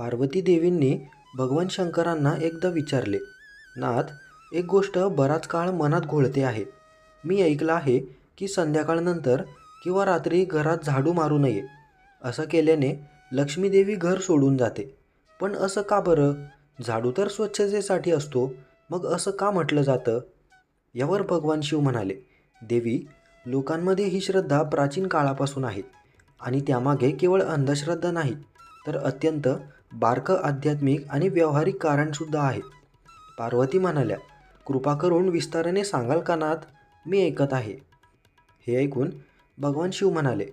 पार्वती देवींनी भगवान शंकरांना एकदा विचारले नाथ एक गोष्ट बराच काळ मनात घोळते आहे. मी ऐकलं आहे की संध्याकाळनंतर किंवा रात्री घरात झाडू मारू नये. असं केल्याने लक्ष्मीदेवी घर सोडून जाते. पण असं का बरं? झाडू तर स्वच्छतेसाठी असतो मग असं का म्हटलं जातं? यावर भगवान शिव म्हणाले देवी लोकांमध्ये ही श्रद्धा प्राचीन काळापासून आहे आणि त्यामागे केवळ अंधश्रद्धा नाही तर अत्यंत बारकं आध्यात्मिक आणि व्यावहारिक कारणसुद्धा आहे पार्वती म्हणाल्या कृपा करून विस्ताराने सांगाल का नाथ? मी ऐकत आहे. हे ऐकून भगवान शिव म्हणाले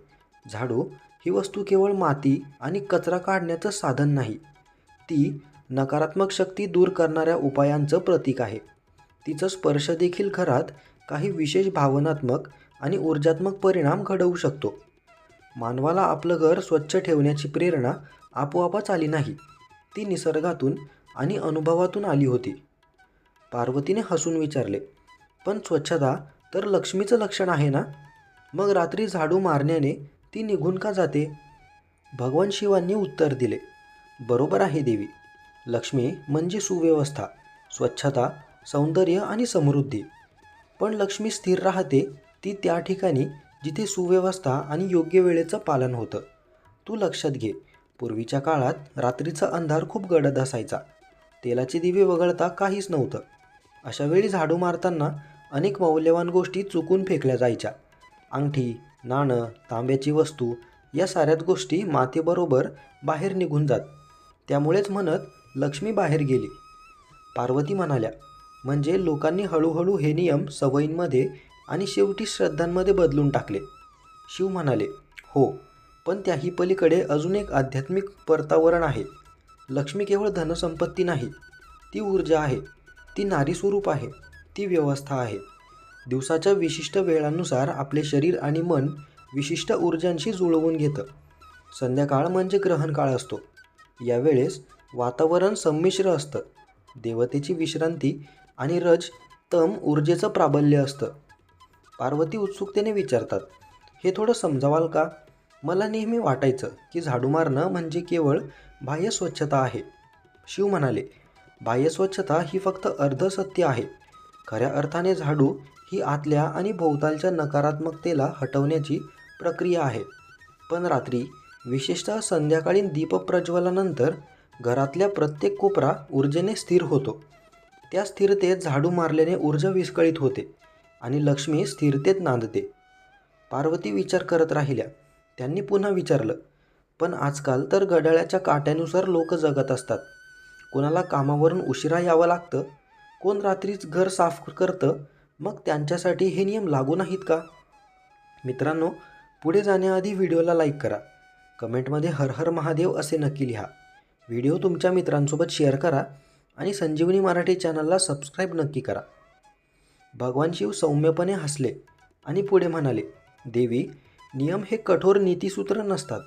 झाडू ही वस्तू केवळ माती आणि कचरा काढण्याचं साधन नाही. ती नकारात्मक शक्ती दूर करणाऱ्या उपायांचं प्रतीक आहे. तिचं स्पर्श देखील घरात काही विशेष भावनात्मक आणि ऊर्जात्मक परिणाम घडवू शकतो. मानवाला आपलं घर स्वच्छ ठेवण्याची प्रेरणा आपोआपच आली नाही. ती निसर्गातून आणि अनुभवातून आली होती. पार्वतीने हसून विचारले पण स्वच्छता तर लक्ष्मीचं लक्षण आहे ना? मग रात्री झाडू मारण्याने ती निघून का जाते? भगवान शिवांनी उत्तर दिले बरोबर आहे देवी. लक्ष्मी म्हणजे सुव्यवस्था स्वच्छता सौंदर्य आणि समृद्धी. पण लक्ष्मी स्थिर राहते ती त्या ठिकाणी जिथे सुव्यवस्था आणि योग्य वेळेचं पालन होतं. तू लक्षात घे पूर्वीच्या काळात रात्रीचा अंधार खूप गडद असायचा. तेलाचे दिवे वगळता काहीच नव्हतं. अशा वेळी झाडू मारताना अनेक मौल्यवान गोष्टी चुकून फेकल्या जायच्या. अंगठी नाणं तांब्याची वस्तू या साऱ्याच गोष्टी मातेबरोबर बाहेर निघून जात. त्यामुळेच म्हणत लक्ष्मी बाहेर गेली. पार्वती म्हणाल्या म्हणजे लोकांनी हळूहळू हे नियम सवयींमध्ये आणि शेवटी श्रद्धांमध्ये बदलून टाकले. शिव म्हणाले हो पण त्याही पलीकडे अजून एक आध्यात्मिक परतावरण आहे. लक्ष्मी केवळ धनसंपत्ती नाही ती ऊर्जा आहे ती नारी स्वरूप आहे ती व्यवस्था आहे. दिवसाच्या विशिष्ट वेळांनुसार आपले शरीर आणि मन विशिष्ट ऊर्जांशी जुळवून घेतं. संध्याकाळ म्हणजे ग्रहणकाळ असतो. यावेळेस वातावरण संमिश्र असतं. देवतेची विश्रांती आणि रज तम ऊर्जेचं प्राबल्य असतं. पार्वती उत्सुकतेने विचारतात हे थोडं समजावाल का? मला नेहमी वाटायचं की झाडू मारणं म्हणजे केवळ बाह्य स्वच्छता आहे. शिव म्हणाले बाह्य स्वच्छता ही फक्त अर्धसत्य आहे. खऱ्या अर्थाने झाडू ही आतल्या आणि भोवतालच्या नकारात्मकतेला हटवण्याची प्रक्रिया आहे. पण रात्री विशेषतः संध्याकाळीन दीपप्रज्वलानंतर घरातल्या प्रत्येक कोपरा ऊर्जेने स्थिर होतो. त्या स्थिरतेत झाडू मारल्याने ऊर्जा विस्कळीत होते आणि लक्ष्मी स्थिरतेत नांदते. पार्वती विचार करत राहिल्या त्यांनी पुन्हा विचारलं पण आजकाल तर घड्याळ्याच्या काट्यानुसार लोक जगत असतात. कोणाला कामावरून उशिरा यावं लागतं? कोण रात्रीच घर साफ करतं? मग त्यांच्यासाठी हे नियम लागू नाहीत का? मित्रांनो पुढे जाण्याआधी व्हिडिओला लाईक करा. कमेंटमध्ये हर हर महादेव असे नक्की लिहा. व्हिडिओ तुमच्या मित्रांसोबत शेअर करा आणि संजीवनी मराठी चॅनलला सबस्क्राईब नक्की करा. भगवान शिव सौम्यपणे हसले आणि पुढे म्हणाले देवी नियम हे कठोर नीतीसूत्र नसतात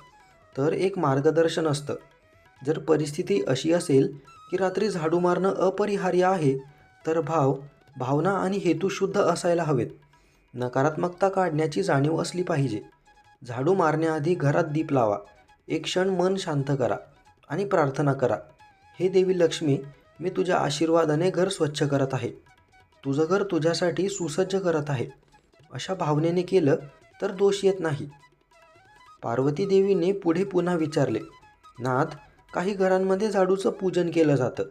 तर एक मार्गदर्शन असतं. जर परिस्थिती अशी असेल की रात्री झाडू मारणं अपरिहार्य आहे तर भाव भावना आणि हेतू शुद्ध असायला हवेत. नकारात्मकता काढण्याची जाणीव असली पाहिजे. झाडू मारण्याआधी घरात दीप लावा. एक क्षण मन शांत करा आणि प्रार्थना करा. हे देवी लक्ष्मी मी तुझ्या आशीर्वादाने घर स्वच्छ करत आहे. तुझं घर तुझ्यासाठी सुसज्ज करत आहे. अशा भावनेने केलं तर दोष येत नाही. पार्वती देवीने पुढे पुन्हा विचारले नाथ काही घरांमध्ये झाडूचं पूजन केलं जातं.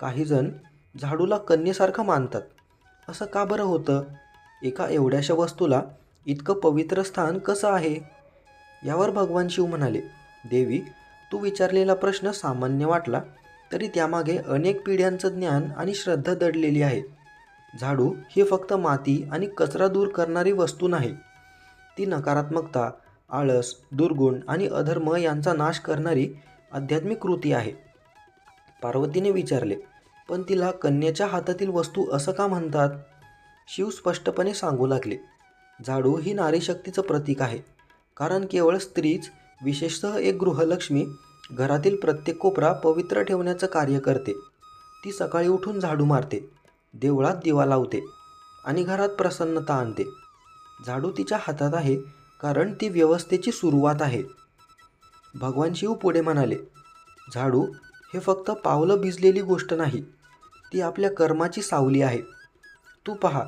काही जण झाडूला कन्येसारखं मानतात. असं का बरं होतं? एका एवढ्याशा वस्तूला इतकं पवित्र स्थान कसं आहे? यावर भगवान शिव म्हणाले देवी तू विचारलेला प्रश्न सामान्य वाटला तरी त्यामागे अनेक पिढ्यांचं ज्ञान आणि श्रद्धा दडलेली आहे. झाडू ही फक्त माती आणि कचरा दूर करणारी वस्तू नाही. ती नकारात्मकता आळस दुर्गुण आणि अधर्म यांचा नाश करणारी आध्यात्मिक कृती आहे. पार्वतीने विचारले पण तिला कन्येच्या हातातील वस्तू असं का म्हणतात? शिव स्पष्टपणे सांगू लागले झाडू ही नारीशक्तीचं प्रतीक आहे. कारण केवळ स्त्रीच विशेषतः एक गृहलक्ष्मी घरातील प्रत्येक कोपरा पवित्र ठेवण्याचं कार्य करते. ती सकाळी उठून झाडू मारते देवळात दिवा लावते आणि घरात प्रसन्नता आणते. झाडू तिच्या हातात आहे कारण ती व्यवस्थेची सुरुवात आहे. भगवान शिव पुढे म्हणाले झाडू हे फक्त पावलं भिजलेली गोष्ट नाही ती आपल्या कर्माची सावली आहे. तू पहा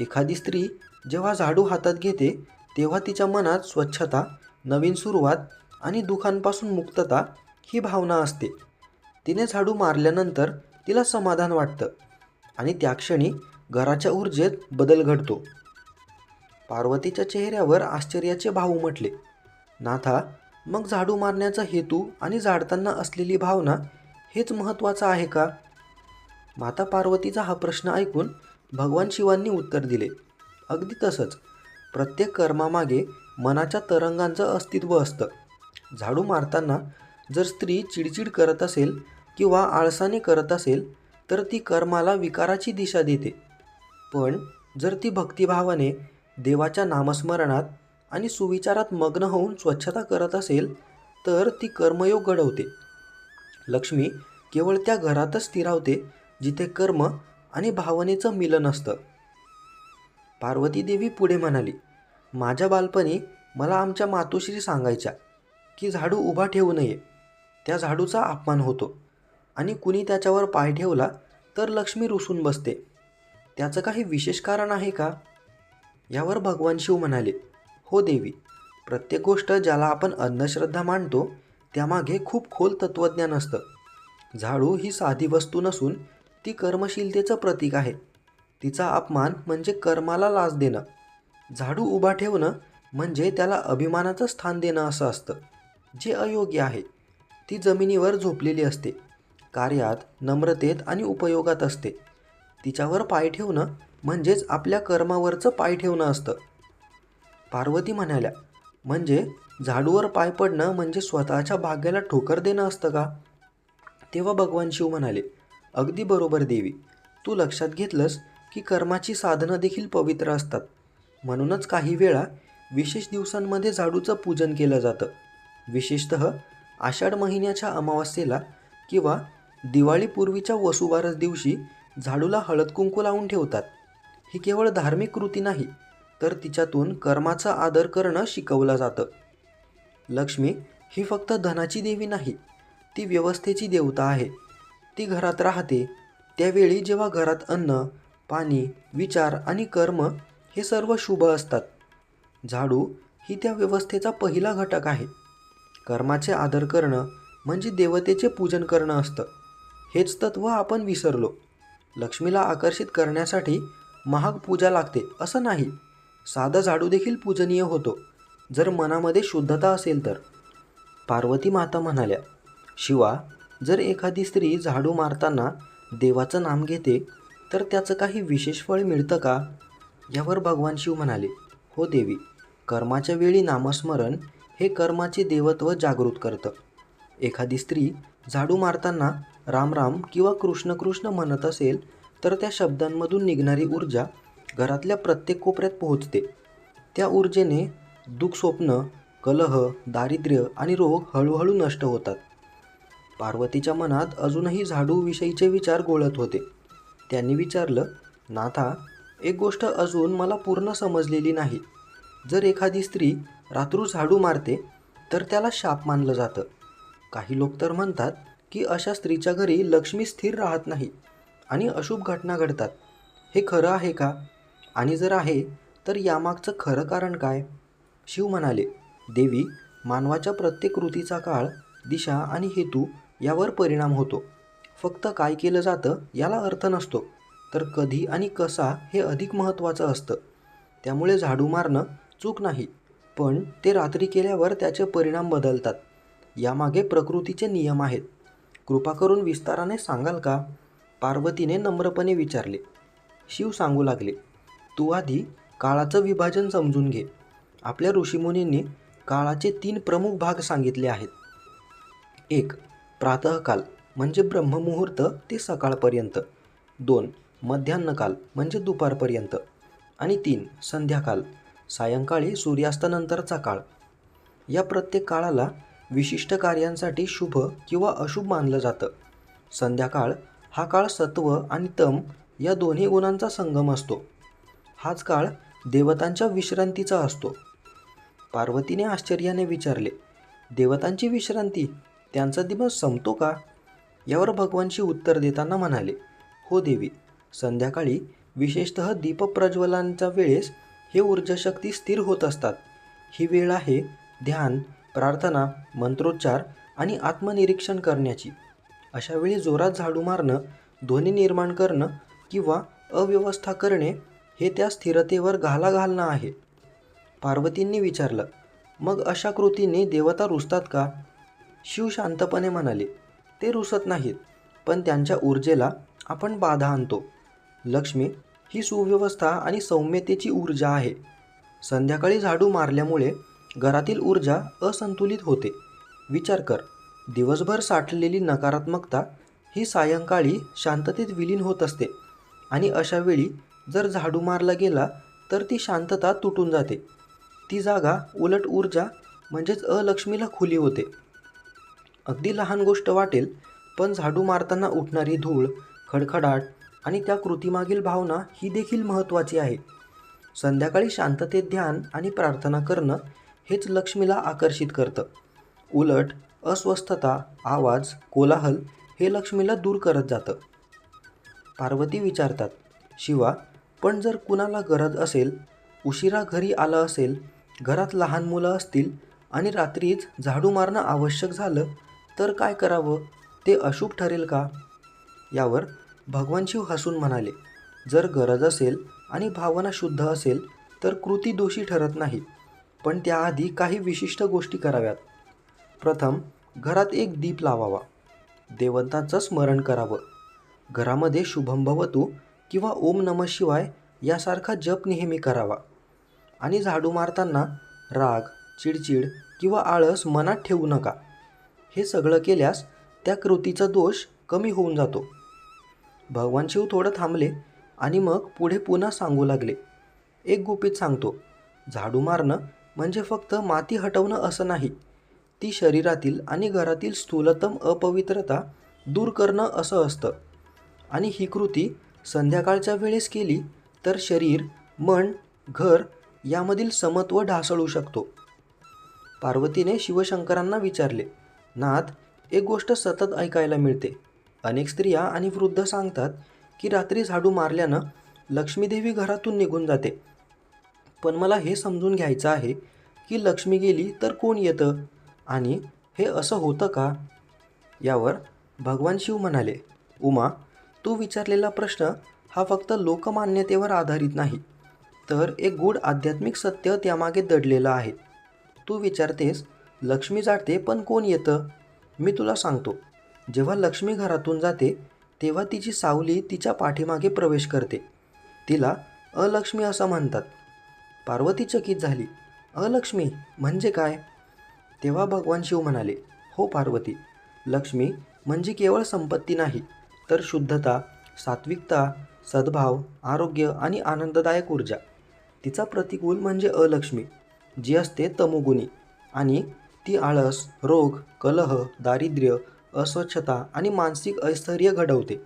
एखादी स्त्री जेव्हा झाडू हातात घेते तेव्हा तिच्या मनात स्वच्छता नवीन सुरुवात आणि दुःखांपासून मुक्तता ही भावना असते. तिने झाडू मारल्यानंतर तिला समाधान वाटतं आणि त्या क्षणी घराच्या ऊर्जेत बदल घडतो. पार्वतीच्या चेहऱ्यावर आश्चर्याचे भाव उमटले. नाथा मग झाडू मारण्याचा हेतू आणि झाडताना असलेली भावना हेच महत्त्वाचं आहे का? माता पार्वतीचा हा प्रश्न ऐकून भगवान शिवांनी उत्तर दिले. अगदी तसंच प्रत्येक कर्मामागे मनाच्या तरंगांचं अस्तित्व असतं. झाडू मारताना जर स्त्री चिडचिड करत असेल किंवा आळसाने करत असेल तर ती कर्माला विकाराची दिशा देते. पण जर ती भक्तिभावाने देवाच्या नामस्मरणात आणि सुविचारात मग्न होऊन स्वच्छता करत असेल तर ती कर्मयोग घडवते. लक्ष्मी केवळ त्या घरातच स्थिरावते जिथे कर्म आणि भावनेचं मिलन असतं. पार्वती देवी पुढे म्हणाली माझ्या बालपणी मला आमच्या मातोश्री सांगायच्या की झाडू उभा ठेवू नये. त्या झाडूचा अपमान होतो आणि कुणी त्याच्यावर पाय ठेवला तर लक्ष्मी रुसून बसते. त्याचं काही विशेष कारण आहे का? यावर भगवान शिव म्हणाले हो देवी प्रत्येक गोष्ट ज्याला आपण अंधश्रद्धा मानतो त्यामागे खूप खोल तत्त्वज्ञान असतं. झाडू ही साधी वस्तू नसून ती कर्मशीलतेचं प्रतीक आहे. तिचा अपमान म्हणजे कर्माला लाच देणं. झाडू उभा ठेवणं म्हणजे त्याला अभिमानाचं स्थान देणं असं असतं. जे अयोग्य आहे ती जमिनीवर झोपलेली असते. कार्यात नम्रतेत आणि उपयोगात असते. तिच्यावर पाय ठेवणं म्हणजेच आपल्या कर्मावरचं पाय ठेवणं असतं. पार्वती म्हणाल्या म्हणजे झाडूवर पाय पडणं म्हणजे स्वतःच्या भाग्याला ठोकर देणं असतं का? तेव्हा भगवान शिव म्हणाले अगदी बरोबर देवी. तू लक्षात घेतलंस की कर्माची साधनं देखील पवित्र असतात. म्हणूनच काही वेळा विशेष दिवसांमध्ये झाडूचं पूजन केलं जातं. विशेषत आषाढ महिन्याच्या अमावस्येला किंवा दिवाळीपूर्वीच्या वसुबारस दिवशी झाडूला हळद कुंकू लावून ठेवतात. ही केवळ धार्मिक कृती नाही तर तिच्यातून कर्माचा आदर करणं शिकवलं जातं. लक्ष्मी ही फक्त धनाची देवी नाही ती व्यवस्थेची देवता आहे. ती घरात राहते त्यावेळी जेव्हा घरात अन्न पाणी विचार आणि कर्म हे सर्व शुभ असतात. झाडू ही त्या व्यवस्थेचा पहिला घटक आहे. कर्माचे आदर करणं म्हणजे देवतेचे पूजन करणं असतं. हेच तत्त्व आपण विसरलो. लक्ष्मीला आकर्षित करण्यासाठी महाग पूजा लागते असं नाही. साधा झाडू देखील पूजनीय होतो. जर मनामध्ये शुद्धता असेल तर. पार्वती माता म्हणाल्या शिवा जर एखादी स्त्री झाडू मारताना देवाचं नाम घेते तर त्याचं काही विशेष फळ मिळतं का? यावर भगवान शिव म्हणाले हो देवी कर्माच्या वेळी नामस्मरण हे कर्माचे देवत्व जागृत करतं. एखादी स्त्री झाडू मारताना राम राम किंवा कृष्ण कृष्ण म्हणत असेल तर त्या शब्दांमधून निघणारी ऊर्जा घरातल्या प्रत्येक कोपऱ्यात पोहोचते. त्या ऊर्जेने दुःख स्वप्न कलह दारिद्र्य आणि रोग हळूहळू नष्ट होतात. पार्वतीच्या मनात अजूनही झाडूविषयीचे विचार गोळत होते. त्यांनी विचारलं नाथा एक गोष्ट अजून मला पूर्ण समजलेली नाही. जर एखादी स्त्री रात्रू झाडू मारते तर त्याला शाप मानलं जातं. काही लोक तर म्हणतात की अशा स्त्रीच्या घरी लक्ष्मी स्थिर राहत नाही. आणि अशुभ घटना घडतात. हे खरं आहे का? आणि जर आहे तर यामागचं खरं कारण काय? शिव म्हणाले देवी मानवाच्या प्रत्येक कृतीचा काळ दिशा आणि हेतू यावर परिणाम होतो. फक्त काय केलं जातं याला अर्थ नसतो. तर कधी आणि कसा हे अधिक महत्त्वाचं असतं. त्यामुळे झाडू मारणं चूक नाही. पण ते रात्री केल्यावर त्याचे परिणाम बदलतात. यामागे प्रकृतीचे नियम आहेत. कृपा करून विस्ताराने सांगाल का? पार्वतीने नम्रपणे विचारले. शिव सांगू लागले तू आधी काळाचं विभाजन समजून घे. आपल्या ऋषीमुनींनी काळाचे तीन प्रमुख भाग सांगितले आहेत. एक प्रातःकाल म्हणजे ब्रह्ममुहूर्त ते सकाळपर्यंत. दोन मध्यान्हकाल म्हणजे दुपारपर्यंत. आणि तीन संध्याकाल सायंकाळी सूर्यास्तानंतरचा काळ. या प्रत्येक काळाला विशिष्ट कार्यांसाठी शुभ किंवा अशुभ मानलं जातं. संध्याकाळ हा काळ सत्व आणि तम या दोन्ही गुणांचा संगम असतो. हाच काळ देवतांच्या विश्रांतीचा असतो. पार्वतीने आश्चर्याने विचारले देवतांची विश्रांती त्यांचा दिवस संपतो का? यावर भगवानशी उत्तर देताना म्हणाले हो देवी संध्याकाळी विशेषत दीपप्रज्वलांच्या वेळेस हे ऊर्जाशक्ती स्थिर होत असतात. ही वेळ आहे ध्यान प्रार्थना मंत्रोच्चार आणि आत्मनिरीक्षण करण्याची. अशा वेळी जोरात झाडू मारणं ध्वनी निर्माण करणं किंवा अव्यवस्था करणे हे त्या स्थिरतेवर घाला घालणं आहे. पार्वतींनी विचारलं मग अशा कृतीने देवता रुसतात का? शिव शांतपणे म्हणाले ते रुसत नाहीत पण त्यांच्या ऊर्जेला आपण बाधा आणतो. लक्ष्मी ही सुव्यवस्था आणि सौम्यतेची ऊर्जा आहे. संध्याकाळी झाडू मारल्यामुळे घरातील ऊर्जा असंतुलित होते. विचार कर. दिवसभर साठलेली नकारात्मकता ही सायंकाळी शांततेत विलीन होत असते आणि अशा वेळी जर झाडू मारला गेला तर ती शांतता तुटून जाते. ती जागा उलट ऊर्जा म्हणजेच अलक्ष्मीला खुली होते. अगदी लहान गोष्ट वाटेल पण झाडू मारताना उठणारी धूळ खडखडाट आणि त्या कृतीमागील भावना ही देखील महत्त्वाची आहे. संध्याकाळी शांततेत ध्यान आणि प्रार्थना करणं हेच लक्ष्मीला आकर्षित करतं. उलट अस्वस्थता आवाज कोलाहल हे लक्ष्मीला दूर करत जातं. पार्वती विचारतात शिवा पण जर कुणाला गरज असेल उशिरा घरी आलं असेल घरात लहान मुलं असतील आणि रात्रीच झाडू मारणं आवश्यक झालं तर काय करावं? ते अशुभ ठरेल का? यावर भगवान शिव हसून म्हणाले जर गरज असेल आणि भावना शुद्ध असेल तर कृती दोषी ठरत नाही. पण त्याआधी काही विशिष्ट गोष्टी कराव्यात. प्रथम घरात एक दीप लावावा. देवतांचं स्मरण करावं. घरामध्ये शुभंभवतू किंवा ओम नम शिवाय यासारखा जप नेहमी करावा. आणि झाडू मारताना राग चिडचिड किंवा आळस मनात ठेवू नका. हे सगळं केल्यास त्या कृतीचा दोष कमी होऊन जातो. भगवान शिव थोडं थांबले आणि मग पुढे पुन्हा सांगू लागले. एक गुपित सांगतो झाडू मारणं म्हणजे फक्त माती हटवणं असं नाही. ती शरीरातील आणि घरातील स्थूलतम अपवित्रता दूर करणं असं असतं. आणि ही कृती संध्याकाळच्या वेळेस केली तर शरीर मन घर यामधील समत्व ढासळू शकतो. पार्वतीने शिवशंकरांना विचारले नाथ एक गोष्ट सतत ऐकायला मिळते. अनेक स्त्रिया आणि वृद्ध सांगतात की रात्री झाडू मारल्यानं लक्ष्मीदेवी घरातून निघून जाते. पण मला हे समजून घ्यायचं आहे की लक्ष्मी गेली तर कोण येतं? आणि हे असं होतं का? यावर भगवान शिव म्हणाले उमा तू विचारलेला प्रश्न हा फक्त लोकमान्यतेवर आधारित नाही तर एक गूढ आध्यात्मिक सत्य त्यामागे दडलेलं आहे. तू विचारतेस लक्ष्मी जाते पण कोण येतं? मी तुला सांगतो जेव्हा लक्ष्मी घरातून जाते तेव्हा तिची सावली तिच्या पाठीमागे प्रवेश करते. तिला अलक्ष्मी असं म्हणतात. पार्वती चकित झाली. अलक्ष्मी म्हणजे काय? तेव्हा भगवान शिव म्हणाले हो पार्वती लक्ष्मी म्हणजे केवळ संपत्ती नाही तर शुद्धता सात्विकता सद्भाव आरोग्य आणि आनंददायक ऊर्जा. तिचा प्रतिकूल म्हणजे अलक्ष्मी जी असते तमोगुणी आणि ती आळस रोग कलह दारिद्र्य अस्वच्छता आणि मानसिक अस्थैर्य घडवते.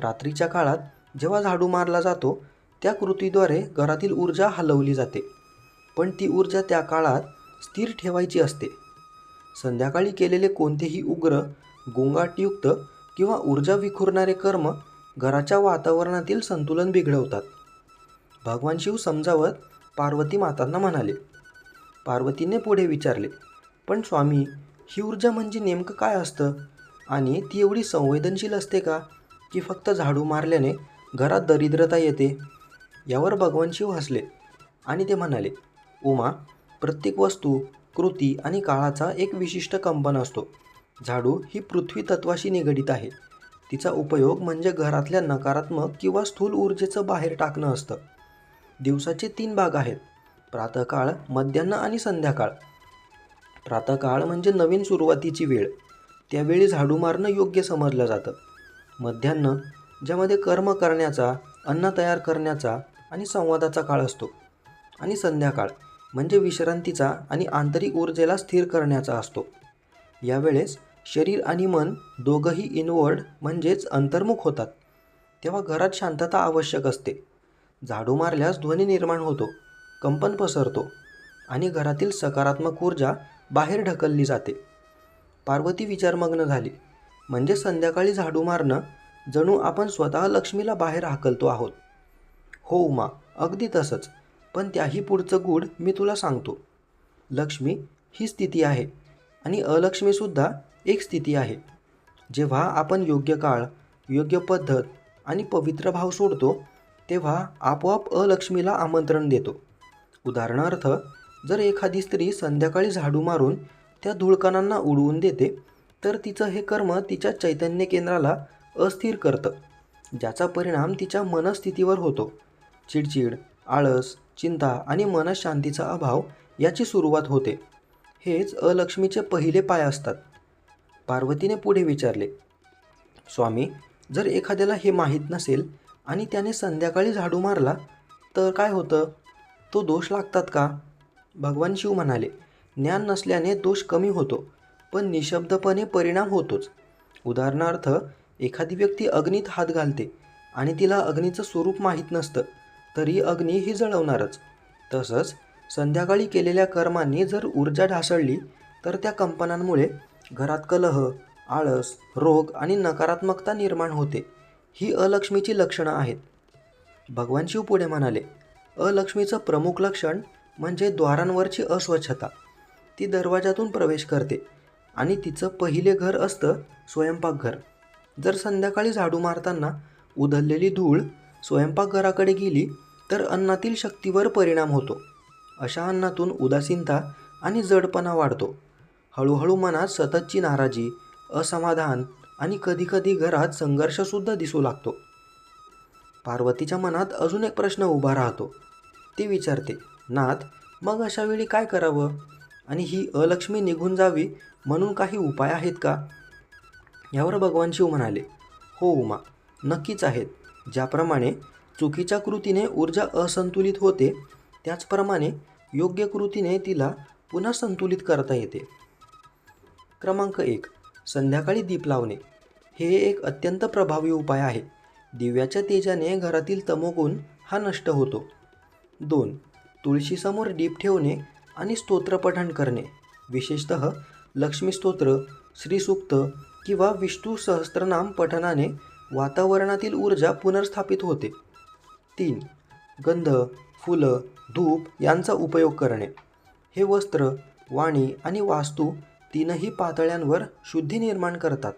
रात्रीच्या काळात जेव्हा झाडू मारला जातो त्या कृतीद्वारे घरातील ऊर्जा हलवली जाते. पण ती ऊर्जा त्या काळात स्थिर ठेवायची असते. संध्याकाळी केलेले कोणतेही उग्र गोंगाटयुक्त किंवा ऊर्जा विखुरणारे कर्म घराच्या वातावरणातील संतुलन बिघडवतात. भगवान शिव समजावत पार्वती मातांना म्हणाले. पार्वतीने पुढे विचारले पण स्वामी ही ऊर्जा म्हणजे नेमकं काय असतं? आणि ती एवढी संवेदनशील असते का? की फक्त झाडू मारल्याने घरात दरिद्रता येते? यावर भगवान शिव हसले आणि ते म्हणाले उमा प्रत्येक वस्तू कृती आणि काळाचा एक विशिष्ट कंपन असतो. झाडू ही पृथ्वी तत्वाशी निगडीत आहे. तिचा उपयोग म्हणजे घरातल्या नकारात्मक किंवा स्थूल ऊर्जेचं बाहेर टाकणं असतं. दिवसाचे तीन भाग आहेत. प्रातःकाळ मध्यान्ह आणि संध्याकाळ. प्रातःकाळ म्हणजे नवीन सुरुवातीची वेळ. त्यावेळी झाडू मारणं योग्य समजलं जातं. मध्यान्ह ज्यामध्ये कर्म करण्याचा अन्न तयार करण्याचा आणि संवादाचा काळ असतो. आणि संध्याकाळ. म्हणजे विश्रांतीचा आणि आंतरिक ऊर्जेला स्थिर करण्याचा असतो. यावेळेस शरीर आणि मन दोघंही इनवर्ड म्हणजेच अंतर्मुख होतात. तेव्हा घरात शांतता आवश्यक असते. झाडू मारल्यास ध्वनी निर्माण होतो कंपन पसरतो आणि घरातील सकारात्मक ऊर्जा बाहेर ढकलली जाते. पार्वती विचारमग्न झाली म्हणजे संध्याकाळी झाडू मारणं? जणू आपण स्वतः लक्ष्मीला बाहेर हाकलतो आहोत. हो उमा अगदी तसंच. पण त्याही पुढचं गूढ मी तुला सांगतो. लक्ष्मी ही स्थिती आहे आणि अलक्ष्मीसुद्धा एक स्थिती आहे. जेव्हा आपण योग्य काळ योग्य पद्धत आणि पवित्र भाव सोडतो तेव्हा आपोआप अलक्ष्मीला आमंत्रण देतो. उदाहरणार्थ जर एखादी स्त्री संध्याकाळी झाडू मारून त्या धुळकणांना उडवून देते तर तिचं हे कर्म तिच्या चैतन्य केंद्राला अस्थिर करतं ज्याचा परिणाम तिच्या मनस्थितीवर होतो. चिडचिड आळस चिंता आणि मनशांतीचा अभाव याची सुरुवात होते. हेच अलक्ष्मीचे पहिले पाय असतात. पार्वतीने पुढे विचारले स्वामी जर एखाद्याला हे माहीत नसेल आणि त्याने संध्याकाळी झाडू मारला तर काय होतं? तो दोष लागतात का? भगवान शिव म्हणाले ज्ञान नसल्याने दोष कमी होतो पण निशब्दपणे परिणाम होतोच. उदाहरणार्थ एखादी व्यक्ती अग्नीत हात घालते आणि तिला अग्नीचं स्वरूप माहीत नसतं. तरी अग्नी ही जळवणारच. तसंच संध्याकाळी केलेल्या कर्मांनी जर ऊर्जा ढासळली तर त्या कंपनांमुळे घरात कलह आळस रोग आणि नकारात्मकता निर्माण होते. ही अलक्ष्मीची लक्षणं आहेत. भगवान शिव पुढे म्हणाले अलक्ष्मीचं प्रमुख लक्षण म्हणजे द्वारांवरची अस्वच्छता. ती दरवाजातून प्रवेश करते आणि तिचं पहिले घर असतं स्वयंपाकघर. जर संध्याकाळी झाडू मारताना उधळलेली धूळ स्वयंपाकघराकडे गेली तर अन्नातील शक्तीवर परिणाम होतो. अशा अन्नातून उदासीनता आणि जडपणा वाढतो. हळूहळू मनात सततची नाराजी असमाधान आणि कधीकधी घरात संघर्षसुद्धा दिसू लागतो. पार्वतीच्या मनात अजून एक प्रश्न उभा राहतो. ती विचारते नाथ मग अशा वेळी काय करावं? आणि ही अलक्ष्मी निघून जावी म्हणून काही उपाय आहेत का? यावर भगवान शिव म्हणाले हो उमा नक्कीच आहेत. ज्याप्रमाणे चुकीच्या कृतीने ऊर्जा असंतुलित होते त्याचप्रमाणे योग्य कृतीने तिला पुन्हा संतुलित करता येते. क्रमांक एक संध्याकाळी दीप लावणे. हे एक अत्यंत प्रभावी उपाय आहे. दिव्याच्या तेजाने घरातील तमोगुण हा नष्ट होतो. दोन तुळशीसमोर दीप ठेवणे आणि स्तोत्रपठण करणे. विशेषत लक्ष्मी स्तोत्र श्रीसूक्त किंवा विष्णू सहस्त्रनाम पठनाने वातावरणातील ऊर्जा पुनर्स्थापित होते. तीन गंध फुलं धूप यांचा उपयोग करणे. हे वस्त्र वाणी आणि वास्तू तीनही पातळ्यांवर शुद्धी निर्माण करतात.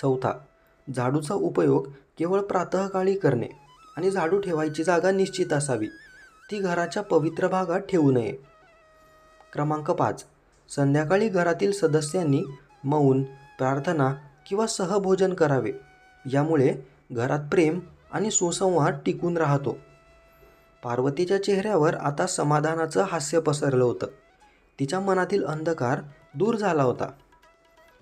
चौथा झाडूचा उपयोग केवळ प्रातःकाळी करणे आणि झाडू ठेवायची जागा निश्चित असावी. ती घराच्या पवित्र भागात ठेवू नये. क्रमांक पाच संध्याकाळी घरातील सदस्यांनी मौन प्रार्थना किंवा सहभोजन करावे. यामुळे घरात प्रेम आणि सुसंवाद टिकून राहतो. पार्वतीच्या चेहऱ्यावर आता समाधानाचं हास्य पसरलं होतं. तिच्या मनातील अंधकार दूर झाला होता.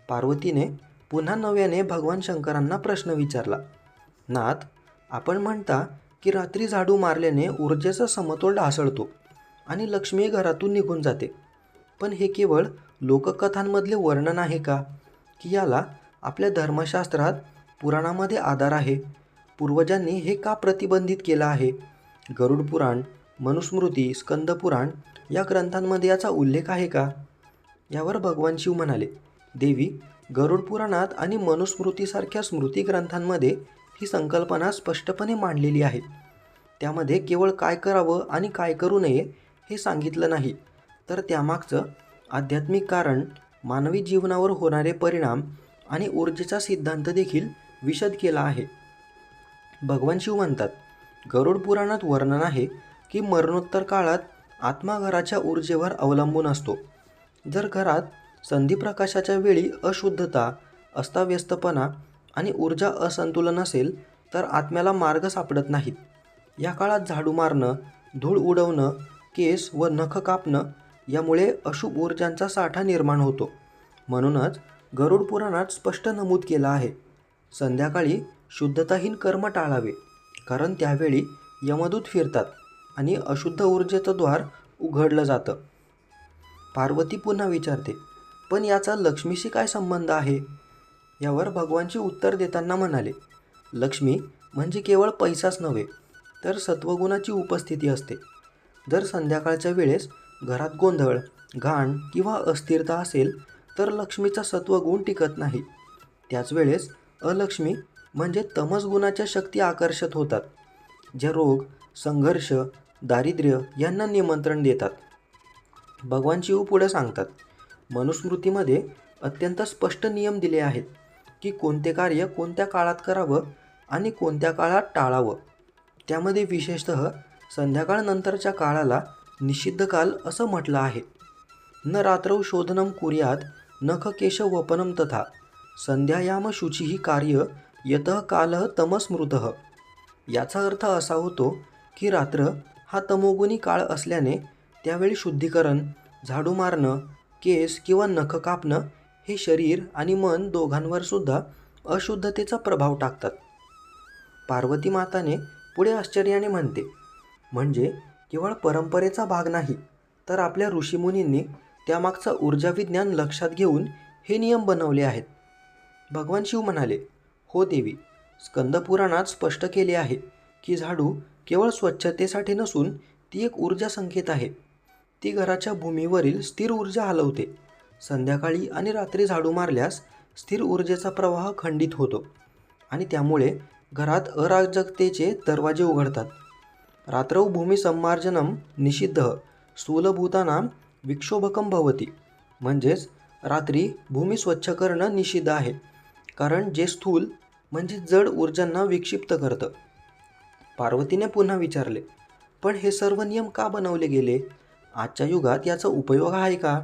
पार्वतीने पुन्हा नव्याने भगवान शंकरांना प्रश्न विचारला. नाथ आपण म्हणता की रात्री झाडू मारल्याने ऊर्जेचा समतोल ढासळतो आणि लक्ष्मी घरातून निघून जाते. पण हे केवळ लोककथांमधले वर्णन आहे का? की याला आपल्या धर्मशास्त्रात पुराणामध्ये आधार आहे. पूर्वजांनी हे का प्रतिबंधित केलं आहे? गरुड पुराण मनुस्मृती स्कंदपुराण या ग्रंथांमध्ये याचा उल्लेख आहे का? यावर भगवान शिव म्हणाले देवी गरुड पुराणात आणि मनुस्मृतीसारख्या स्मृती ग्रंथांमध्ये ही संकल्पना स्पष्टपणे मांडलेली आहे. त्यामध्ये केवळ काय करावं आणि काय करू नये हे सांगितलं नाही. तर त्यामागचं आध्यात्मिक कारण मानवी जीवनावर होणारे परिणाम आणि ऊर्जेचा सिद्धांत देखील विशद केला आहे. भगवान शिव म्हणतात गरुड पुराणात वर्णन आहे की मरणोत्तर काळात आत्मा घराच्या ऊर्जेवर अवलंबून असतो. जर घरात संधिप्रकाशाच्या वेळी अशुद्धता अस्ताव्यस्तपणा आणि ऊर्जा असंतुलन असेल तर आत्म्याला मार्ग सापडत नाहीत. या काळात झाडू मारणं धूळ उडवणं केस व नख कापणं यामुळे अशुभ ऊर्जांचा साठा निर्माण होतो. म्हणूनच गरुड पुराणात स्पष्ट नमूद केलं आहे. संध्याकाळी शुद्धताहीन कर्म टाळावे कारण त्यावेळी यमदूत फिरतात आणि अशुद्ध ऊर्जेचं द्वार उघडलं जातं. पार्वती पुन्हा विचारते पण याचा लक्ष्मीशी काय संबंध आहे? यावर भगवानशी उत्तर देताना म्हणाले लक्ष्मी म्हणजे केवळ पैसाच नव्हे तर सत्वगुणाची उपस्थिती असते. जर संध्याकाळच्या वेळेस घरात गोंधळ घाण किंवा अस्थिरता असेल तर लक्ष्मीचा सत्वगुण टिकत नाही. त्याच वेळेस अलक्ष्मी म्हणजे तमस गुणाच्या शक्ती आकर्षित होतात ज्या रोग संघर्ष दारिद्र्य यांना निमंत्रण देतात. भगवान शिव पुढे सांगतात मनुस्मृतीमध्ये अत्यंत स्पष्ट नियम दिले आहेत की कोणते कार्य कोणत्या काळात करावं आणि कोणत्या काळात टाळावं. त्यामध्ये विशेषतः संध्याकाळनंतरच्या काळाला निषिद्ध काल असं म्हटलं आहे. न रात्रौ शोधनम कुर्यात नख केश वपनम तथा संध्यायाम शुचिही कार्य यत काल तमस्मृत. याचा अर्थ असा होतो की रात्र हा तमोगुणी काळ असल्याने त्यावेळी शुद्धीकरण झाडू मारणं केस किंवा नख कापणं हे शरीर आणि मन दोघांवर सुद्धा अशुद्धतेचा प्रभाव टाकतात. पार्वती माताने पुढे आश्चर्याने म्हणते म्हणजे केवळ परंपरेचा भाग नाही तर आपल्या ऋषीमुनींनी त्यामागचं ऊर्जा विज्ञान लक्षात घेऊन हे नियम बनवले आहेत. भगवान शिव म्हणाले हो देवी स्कंदपुराणात स्पष्ट केले आहे की झाडू केवळ स्वच्छतेसाठी नसून ती एक ऊर्जा संकेत आहे. ती घराच्या भूमीवरील स्थिर ऊर्जा हलवते. संध्याकाळी आणि रात्री झाडू मारल्यास स्थिर ऊर्जेचा प्रवाह खंडित होतो आणि त्यामुळे घरात अराजकतेचे दरवाजे उघडतात. रात्रौ भूमी संमार्जनम निषिद्ध स्थूलभूताना विक्षोभकम भवती. म्हणजेच रात्री भूमी स्वच्छ करणं निषिद्ध आहे. कारण जे स्थूल म्हणजे जड ऊर्जांना विक्षिप्त करतं. पार्वतीने पुन्हा विचारले पण हे सर्व नियम का बनवले गेले? आजच्या युगात याचा उपयोग आहे का?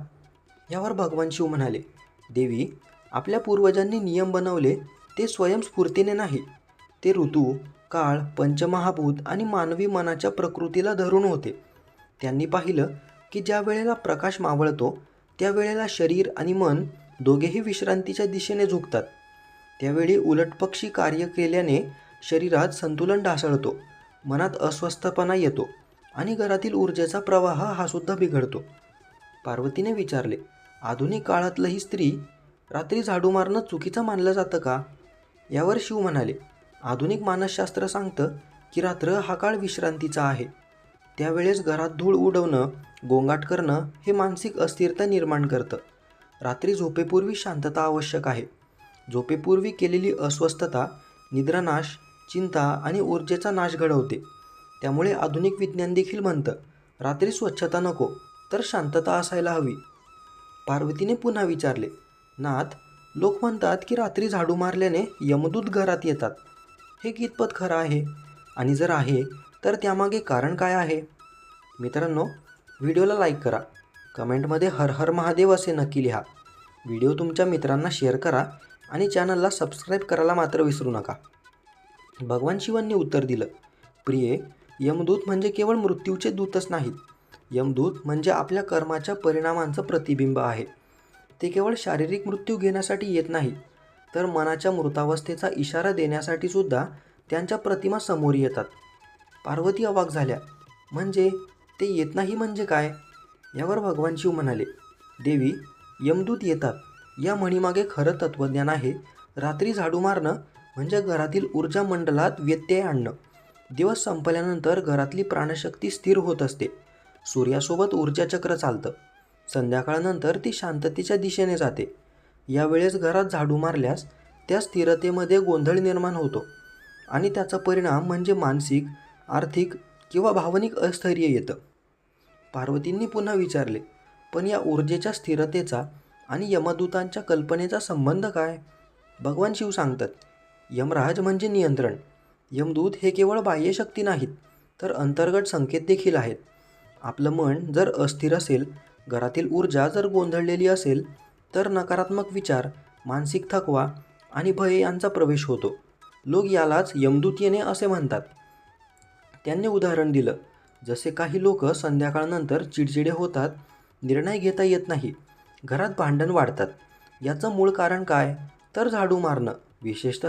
यावर भगवान शिव म्हणाले देवी आपल्या पूर्वजांनी नियम बनवले ते स्वयंस्फूर्तीने नाही. ते ऋतू काळ पंचमहाभूत आणि मानवी मनाच्या प्रकृतीला धरून होते. त्यांनी पाहिलं की ज्या वेळेला प्रकाश मावळतो त्यावेळेला शरीर आणि मन दोघेही विश्रांतीच्या दिशेने झुकतात. त्यावेळी उलटपक्षी कार्य केल्याने शरीरात संतुलन ढासळतो मनात अस्वस्थपणा येतो आणि घरातील ऊर्जेचा प्रवाह हा सुद्धा बिघडतो. पार्वतीने विचारले आधुनिक काळातलंही स्त्री रात्री झाडू मारणं चुकीचं मानलं जातं का? यावर शिव म्हणाले आधुनिक मानसशास्त्र सांगतं की रात्र हा काळ विश्रांतीचा आहे. त्यावेळेस घरात धूळ उडवणं गोंगाट करणं हे मानसिक अस्थिरता निर्माण करतं. रात्री झोपेपूर्वी शांतता आवश्यक आहे. झोपेपूर्वी केलेली अस्वस्थता निद्रानाश चिंता आणि ऊर्जेचा नाश घडवते. त्यामुळे आधुनिक विज्ञान देखील म्हणतं रात्री स्वच्छता नको तर शांतता असायला हवी. पार्वतीने पुन्हा विचारले नाथ लोक म्हणतात की रात्री झाडू मारल्याने यमदूत घरात येतात. हे कितपत खरं आहे? आणि जर आहे तर त्यामागे कारण काय आहे? मित्रांनो व्हिडिओला लाईक करा. कमेंटमध्ये हर हर महादेव असे नक्की लिहा. व्हिडिओ तुमच्या मित्रांना शेअर करा. आणि चॅनलला सबस्क्राईब करायला मात्र विसरू नका. भगवान शिवांनी उत्तर दिलं प्रिये यमदूत म्हणजे केवळ मृत्यूचे दूतच नाहीत. यमदूत म्हणजे आपल्या कर्माच्या परिणामांचं प्रतिबिंब आहे. ते केवळ शारीरिक मृत्यू घेण्यासाठी येत नाही तर मनाच्या मृतावस्थेचा इशारा देण्यासाठी सुद्धा त्यांच्या प्रतिमा समोर येतात. पार्वती अवाक झाल्या म्हणजे? ते येत नाही म्हणजे काय? यावर भगवान शिव म्हणाले देवी यमदूत येतात. या म्हणीमागे खरं तत्त्वज्ञान आहे. रात्री झाडू मारणं म्हणजे घरातील ऊर्जा मंडलात व्यत्यय आणणं. दिवस संपल्यानंतर घरातली प्राणशक्ती स्थिर होत असते. सूर्यासोबत ऊर्जाचक्र चालतं. संध्याकाळनंतर ती शांततेच्या दिशेने जाते. यावेळेस घरात झाडू मारल्यास त्या स्थिरतेमध्ये गोंधळ निर्माण होतो आणि त्याचा परिणाम म्हणजे मानसिक आर्थिक किंवा भावनिक अस्थैर्य येतं. पार्वतींनी पुन्हा विचारले पण या ऊर्जेच्या स्थिरतेचा आणि यमदूतांच्या कल्पनेचा संबंध काय? भगवान शिव सांगतात यमराज म्हणजे नियंत्रण. यमदूत हे केवळ बाह्यशक्ती नाहीत तर अंतर्गत संकेत देखील आहेत. आपलं मन जर अस्थिर असेल घरातील ऊर्जा जर गोंधळलेली असेल तर नकारात्मक विचार मानसिक थकवा आणि भय यांचा प्रवेश होतो. लोक यालाच यमदूत येणे असे म्हणतात. त्यांनी उदाहरण दिलं जसे काही लोक संध्याकाळनंतर चिडचिडे होतात निर्णय घेता येत नाही घरात भांडण वाढतात. याचं मूळ कारण काय? तर झाडू मारणं. विशेषत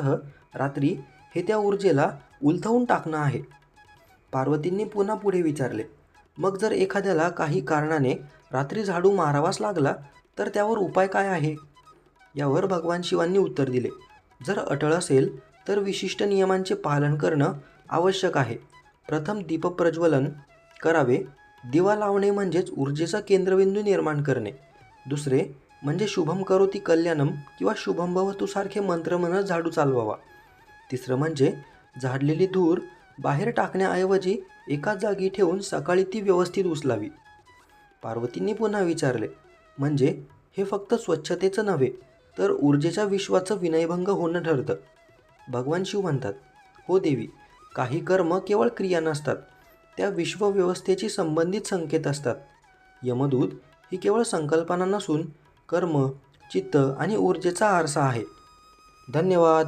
रात्री हे त्या ऊर्जेला उलथवून टाकणं आहे. पार्वतींनी पुन्हा पुढे विचारले मग जर एखाद्याला काही कारणाने रात्री झाडू मारावाच लागला तर त्यावर उपाय काय आहे? यावर भगवान शिवांनी उत्तर दिले जर अटळ असेल तर विशिष्ट नियमांचे पालन करणं आवश्यक आहे. प्रथम दीपप्रज्वलन करावे. दिवा लावणे म्हणजेच ऊर्जेचा केंद्रबिंदू निर्माण करणे. दुसरे म्हणजे शुभम करोती कल्याणम किंवा शुभम भवतू सारखे मंत्र म्हणत झाडू चालवावा. तिसरं म्हणजे झाडलेली धूर बाहेर टाकण्याऐवजी एकाच जागी ठेवून सकाळी ती व्यवस्थित उचलावी. पार्वतींनी पुन्हा विचारले म्हणजे हे फक्त स्वच्छतेचं नव्हे तर ऊर्जेच्या विश्वाचं विनयभंग होणं ठरतं. भगवान शिव म्हणतात हो देवी काही कर्म केवळ क्रिया नसतात त्या विश्वव्यवस्थेशी संबंधित संकेत असतात. यमदूत ही केवळ संकल्पना नसून कर्म चित्त आणि ऊर्जेचा आरसा आहे. धन्यवाद.